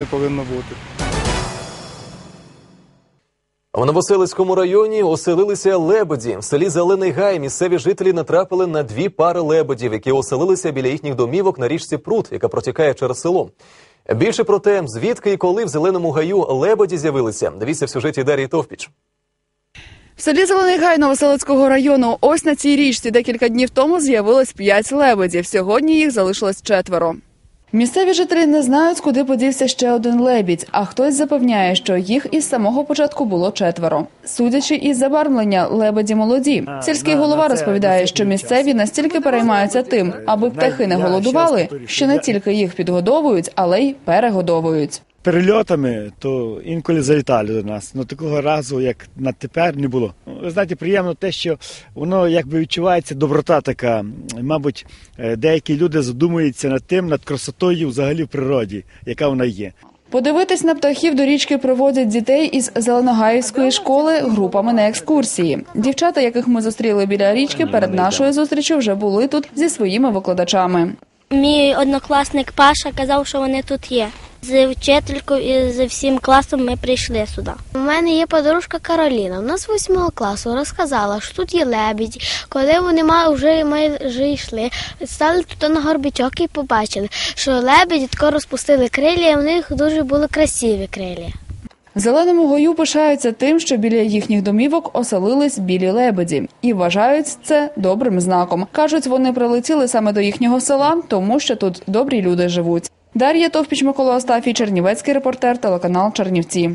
не повинно бути. В Новоселицькому районі оселилися лебеді. В селі Зелений Гай місцеві жителі натрапили на дві пари лебедів, які оселилися біля їхніх домівок на річці Прут, яка протікає через село. Більше про те, звідки і коли в зеленому гаю лебеді з'явилися. Дивіться в сюжеті Дарії Товпіч. В селі Зелений Гай Новоселицького району ось на цій річці декілька днів тому з'явилось п'ять лебедів. Сьогодні їх залишилось четверо. Місцеві жителі не знають, куди подівся ще один лебідь, а хтось запевняє, що їх із самого початку було четверо. Судячи із забарвлення, лебеді молоді. Сільський голова розповідає, що місцеві настільки переймаються тим, аби птахи не голодували, що не тільки їх підгодовують, але й перегодовують. Перельотами то інколи залітали до нас. Ну такого разу, як на тепер, не було. Ну, Ви знаєте, приємно те, що воно якби відчувається доброта така. Мабуть, е, деякі люди задумуються над тим, над красотою взагалі в природі, яка вона є. Подивитись на птахів до річки приводять дітей із Зеленогаївської школи групами на екскурсії. Дівчата, яких ми зустріли біля річки, перед нашою зустрічю вже були тут зі своїми викладачами. Мій однокласник Паша казав, що вони тут є. З вчителькою і з всім класом ми прийшли сюди. У мене є подружка Кароліна. Вона з восьмого класу розказала, що тут є лебіді. Коли вони ма- вже майже йшли, стали тут на горбичок і побачили, що лебеді тако розпустили крилля, і в них дуже були красиві крилля. В зеленому гою пишаються тим, що біля їхніх домівок оселились білі лебеді, і вважають це добрим знаком. кажуть, вони прилетіли саме до їхнього села, тому що тут добрі люди живуть. Дар'я Товпіч, Микола Остафій, Чернівецький репортер, телеканал Чернівці.